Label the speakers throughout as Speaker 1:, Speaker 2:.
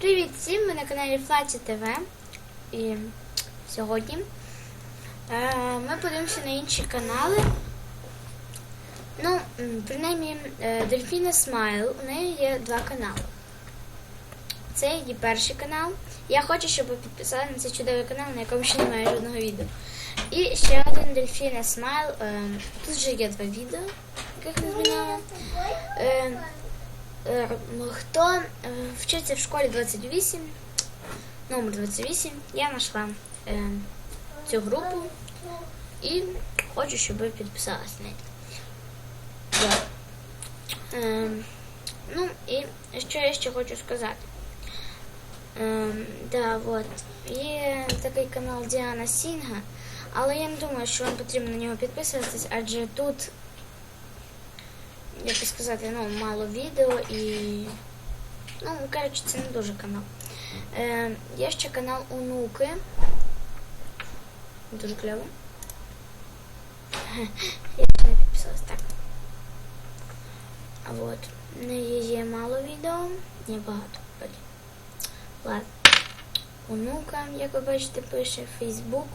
Speaker 1: Привіт всім! Ми на каналі Флаті ТВ. І сьогодні е, ми подивимося на інші канали. Ну, принаймні, е, Дельфіна Смайл, у неї є два канали. Це її перший канал. Я хочу, щоб ви підписали на цей чудовий канал, на якому ще немає жодного відео. І ще один Дельфіна Смайл. Е, тут вже є два відео, яких не змінила. Е, Хто е, вчиться в школі 28, номер 28, я знайшла е, цю групу і хочу, щоб ви підписалися на неї. Ну і що я ще хочу сказати. Да, вот. Є такий канал Діана Сінга, але я не думаю, що вам потрібно на нього підписуватись, адже тут як сказати, ну, мало відео і. Ну, коротше, це не дуже канал. Е, є ще канал Онуки. Дуже кльово. Я ще не підписалась так. А от. В неї є мало відео. Ні, багато. Ладно. Онука, як ви бачите, пише Фейсбук.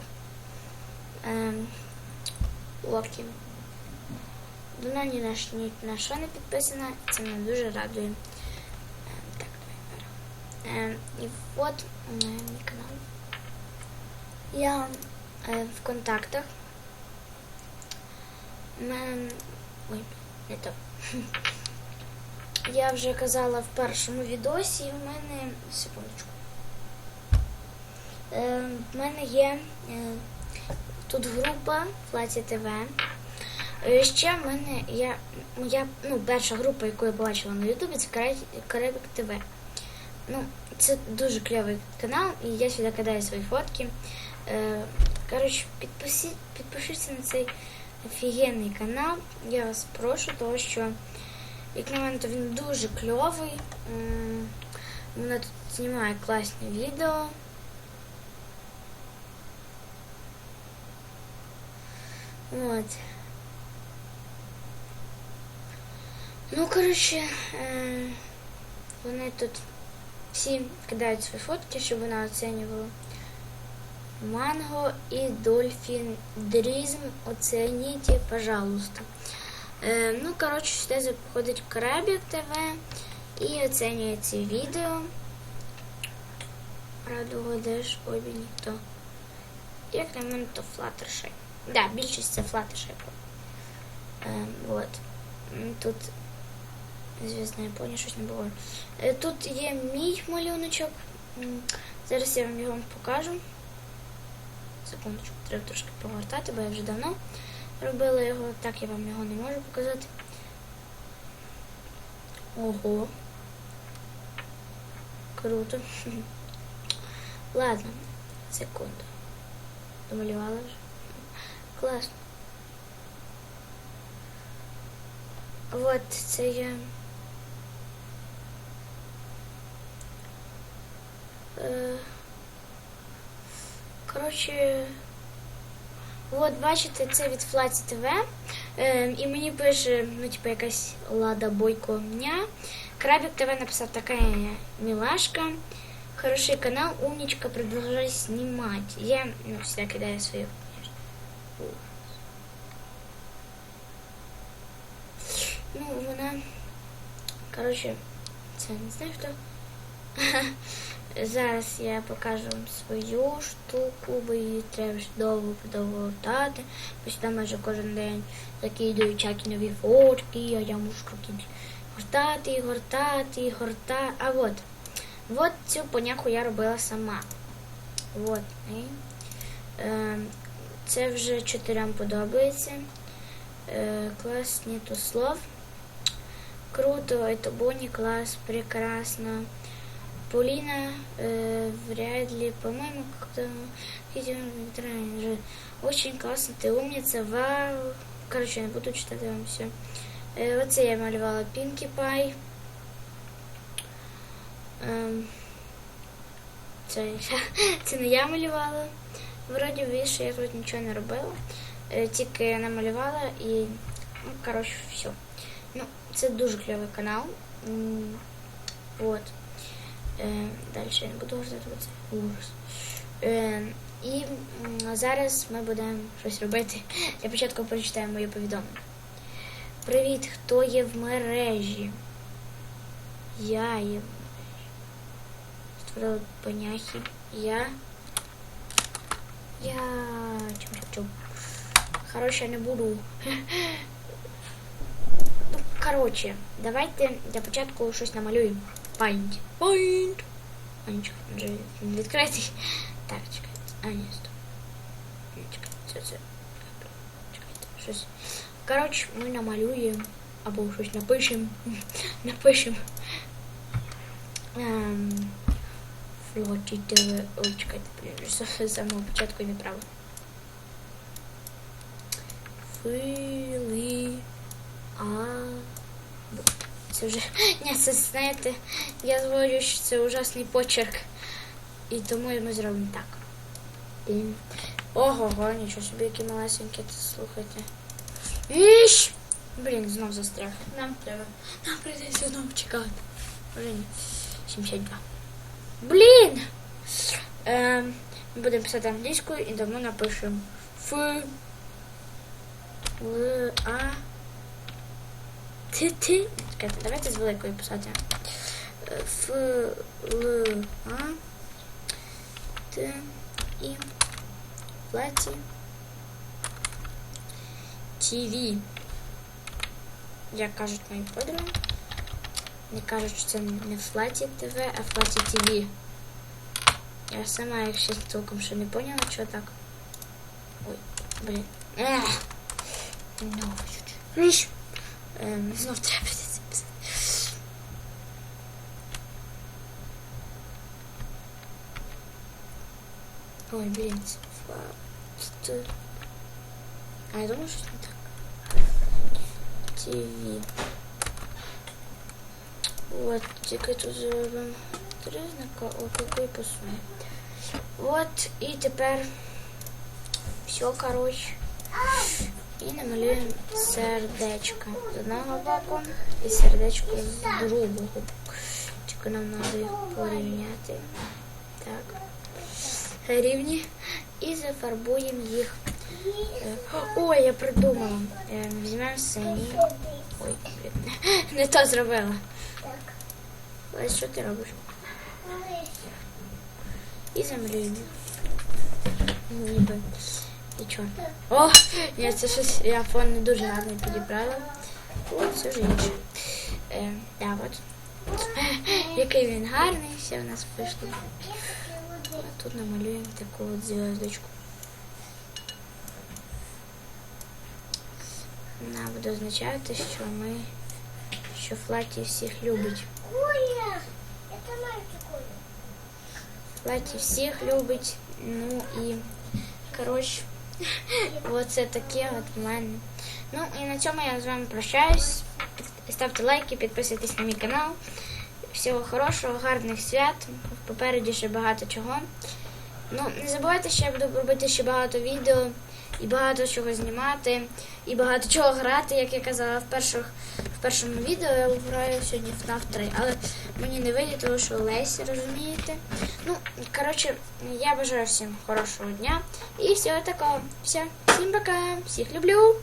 Speaker 1: Ем, Локі. Вона ні на, ні на що не підписана, це мене дуже радує. Ем, Так, давай беремо. Ем, І от е, мій канал. Я е, в контактах. У мене. Ой, не то. Я вже казала в першому відосі, в мене. Секундочку. Е, В мене є е, тут група Флаті ТВ. Е, Ще в мене я, моя ну, перша група, яку я бачила на Ютубі, це Каре- ТВ. Ну, це дуже кльовий канал, і я сюди кидаю свої фотки. Е, коротше, підпиші, підпишіться на цей офігенний канал. Я вас прошу, тому що, як на мене, то він дуже кльовий. Вона тут знімає класні відео. От. Ну, коротше, е, вони тут всі кидають свої фотки, щоб вона оцінювала. Манго і Дольфін Дрізм оцініть, пожалуйста. Е, ну, коротше, сюди заходить Крабік ТВ і оцінює ці відео. Раду гадаєш, обі ніхто. Як на мене, то Fluttershy. Да, більшість це Fluttershy. Е, вот. Тут Звісно, я поняла, щось не було. Е, Тут є мій малюночок. Зараз я вам його покажу. Секундочку, треба трошки повертати, бо я вже давно робила його. Так я вам його не можу показати. Ого. Круто. Ладно, секунду. Домалювала вже. Класно. Вот це я. Коротше, от бачите, це від Флаті ТВ. Е, і мені пише, ну, типу, якась Лада Бойко меня. Крабик ТВ написав така милашка. Хороший канал, умничка, продолжай снимать. Я ну, всегда кидаю свою. Ну, вона, коротше, це не знаю хто. Зараз я покажу вам свою штуку, бо її треба ж довго довго гортати. Бо сюди майже кожен день закидаю чакі нові фотки, а я мушу круті гортати, гортати, гортати. А от, от цю поняху я робила сама. От. Е, це вже чотирям подобається. Е, клас нету слов. Круто, это Бонни, класс, прекрасно. Полина, э, вряд ли, по-моему, как-то видео же очень классно, ты умница, вау. Короче, не буду читать вам все. Э, оце я малювала Пінкі Пай. Ем, це, це не я малювала. Вроді більше я тут нічого не робила. Е, Тільки намалювала і, ну, коротше, все. Ну, це дуже кльовий канал. М, Вот. Е, далі я не буду про це. Ужас. Е, і зараз ми будемо щось робити. Для початку прочитаємо моє повідомлення. Привіт, хто є в мережі? Я є в мережі. Створила поняхи. Я. Я. Чим чим. Короче, я не буду. Ну, коротше, давайте для початку щось намалюємо. Paint. Paint. А нічого, він вже він відкритий. Так, чекайте. А, ні, стоп. Ні, чекайте, це, це. Чекайте, щось. Коротше, ми намалюємо або щось напишемо. напишемо. Ем, Флоті ТВ. Ой, чекайте, блін, вже з самого початку неправильно. Фили. А. Це вже. Ні, це знаєте, я зводю, що це ужасний почерк. І тому ми зробимо так. Ого, нічого собі, які малесенькі, це слухайте. Іщ! Блін, знов застряг. Нам треба. Нам прийдеться знову чекати. Вже ні. 72. Блін! Ем, ми будемо писати англійською і давно напишемо Ф. Л. А. Т. Т. Чекайте, давайте з великою писати. Ф. Л. А. Т. І. Платі. ТВ. Як кажуть мої подруги. Не кажуть, що це не Флаті ТВ, а Флаті ТВ. Я сама, якщо толком ще не поняла, що так. Ой, блін. Ех. Ну, знов треба це писати. Ой, блін, це А я думаю, що не так. ТВ. Вот, тільки тут зробимо три знака, о, какой посуне. Вот, і тепер все, короче. І намалюємо сердечко з одного боку і сердечко з другого. Тільки нам треба їх порівняти. Рівні. І зафарбуємо їх. Е, Ой, я придумала. Е, Візьмемо синій. Ой. Не то зробила. Ось що ти робиш? І замалюємо. Ніби. Нічого. О! Ні, це щось я фон не дуже гарно підібрала. Ой, це вже інше. Е, да, от. Який він гарний, все в нас вийшло. Тут намалюємо таку от зв'язочку. Вона буде означати, що ми, що Флаті всіх любить.
Speaker 2: Коля, это мальчик Коля.
Speaker 1: Флаті всіх любить. Ну і коротше, оце таке от в мене. Ну і на цьому я з вами прощаюсь. Ставте лайки, підписуйтесь на мій канал. Всього хорошого, гарних свят. Попереді ще багато чого. Ну, не забувайте, що я буду робити ще багато відео і багато чого знімати, і багато чого грати, як я казала в перших, в першому відео. Я граю сьогодні в FNAF 3, але мені не вийде, тому що Лесі, розумієте. Ну, коротше, я бажаю всім хорошого дня і всього такого. Все, всім пока, всіх люблю.